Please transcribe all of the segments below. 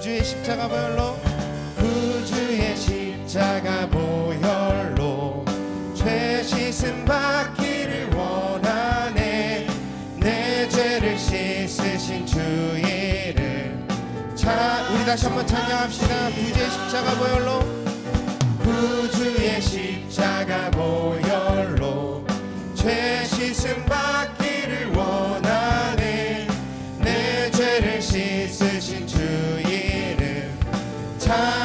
구주의 십자가 보혈로. 그 주의 십자가 보혈로. 죄 씻음 받기를 원하네. 내 죄를 씻으신 주의를 자 우리 다시 한번 찬양합시다. 구주의 십자가 보혈로. 그 주의 십자가 보혈로. 죄 씻음 받기를 원하네. time.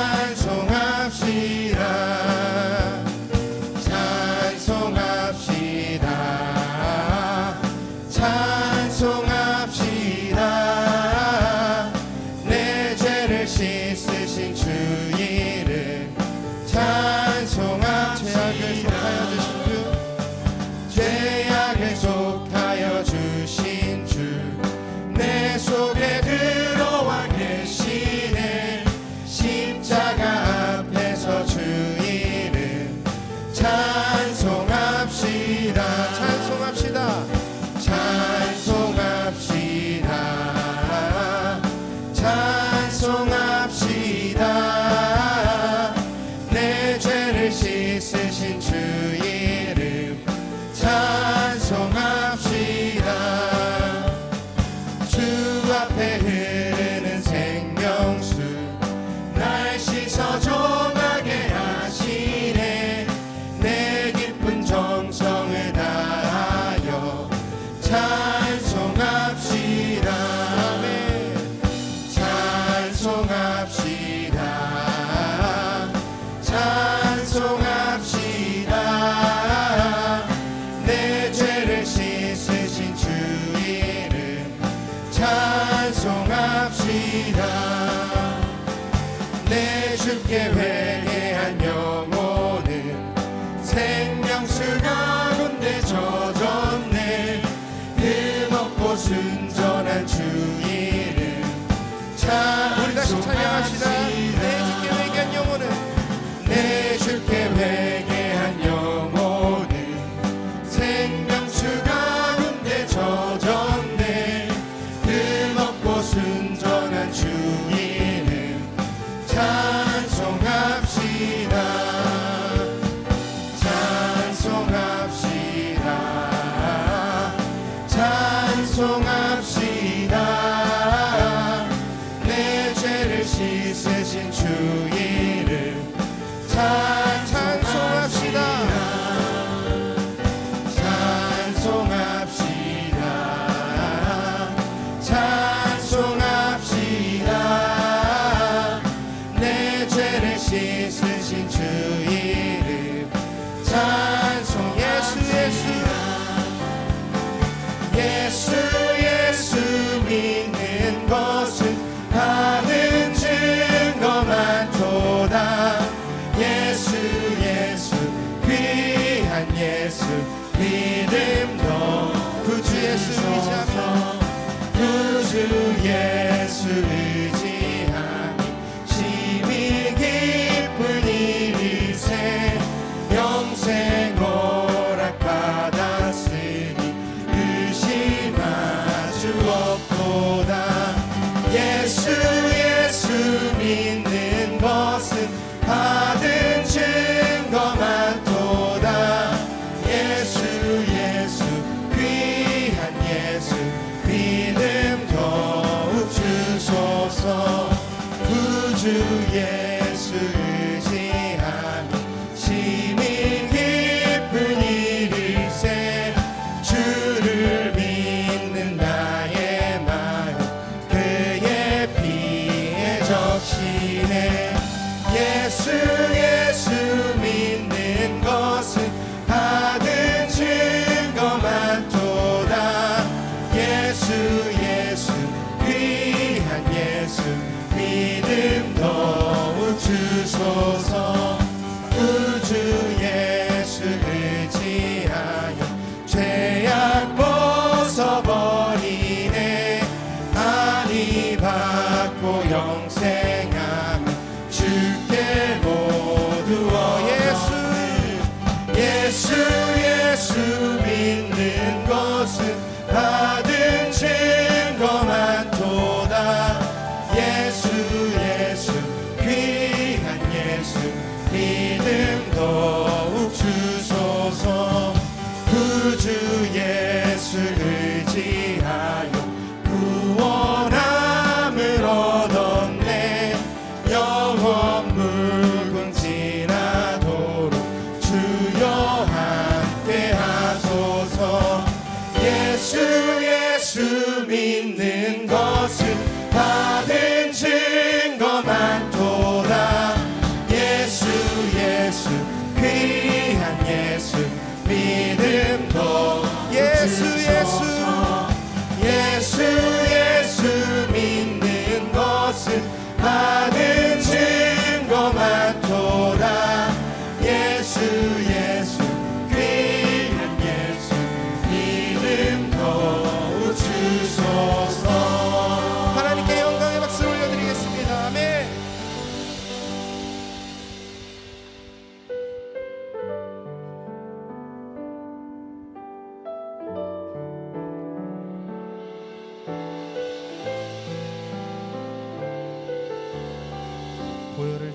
앞에 흐르는 생명수 날 씻어 정하게 하시네. 내 깊은 정성을 다하여 찬송합시다. 찬송합시다. 씻으신 주 이름 찬송. 예수 예수. 예수 예수 믿는 것은 하는 증거만 도다. 예수 예수. 귀한 예수 귀한 주 예수 의지하며 시민 깊은 일일세 주를 믿는 나의 마음 그의 피에 적시네 예수 예수.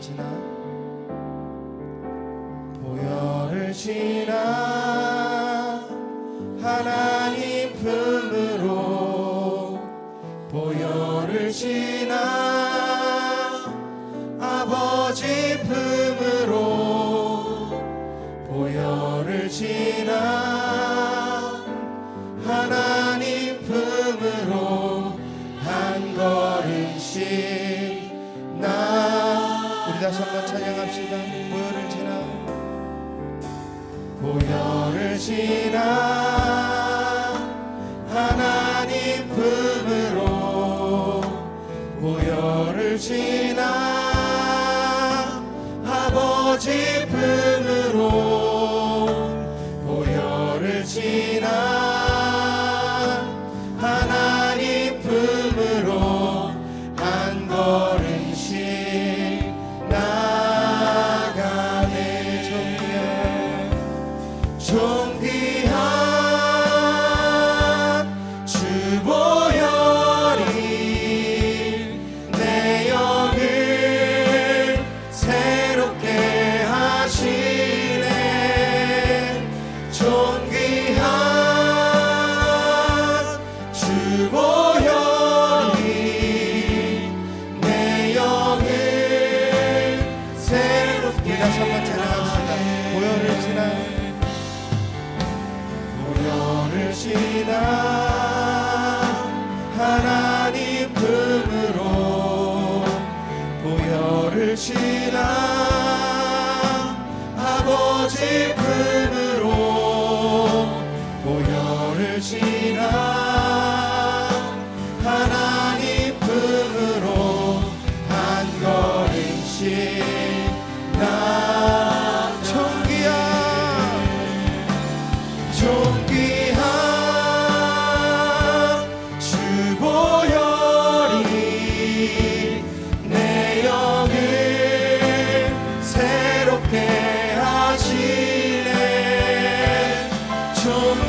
지나? 보혈을 지나? 하나님 품으로 보혈을 지나? 우리 다시 한번 찬양합시다. 보혈을 지나. 보혈을 지나. 하나님 품으로 보혈을 지나. 아버지 품으로 Long peace. 주시라 아버지 품으로 보혈을 지나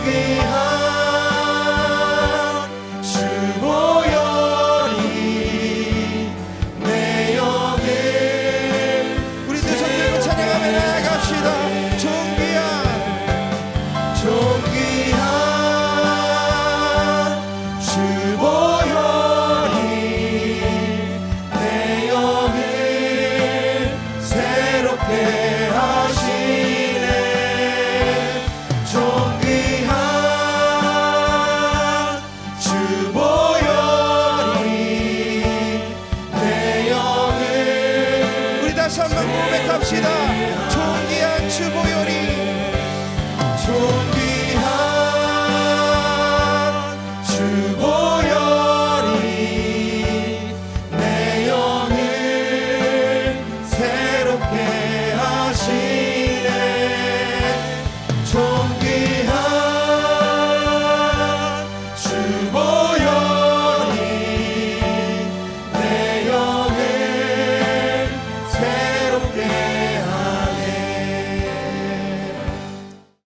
again. 다시 한번 고백합시다. 존귀한 주보요리 존귀한 주보요리 내 영을 새롭게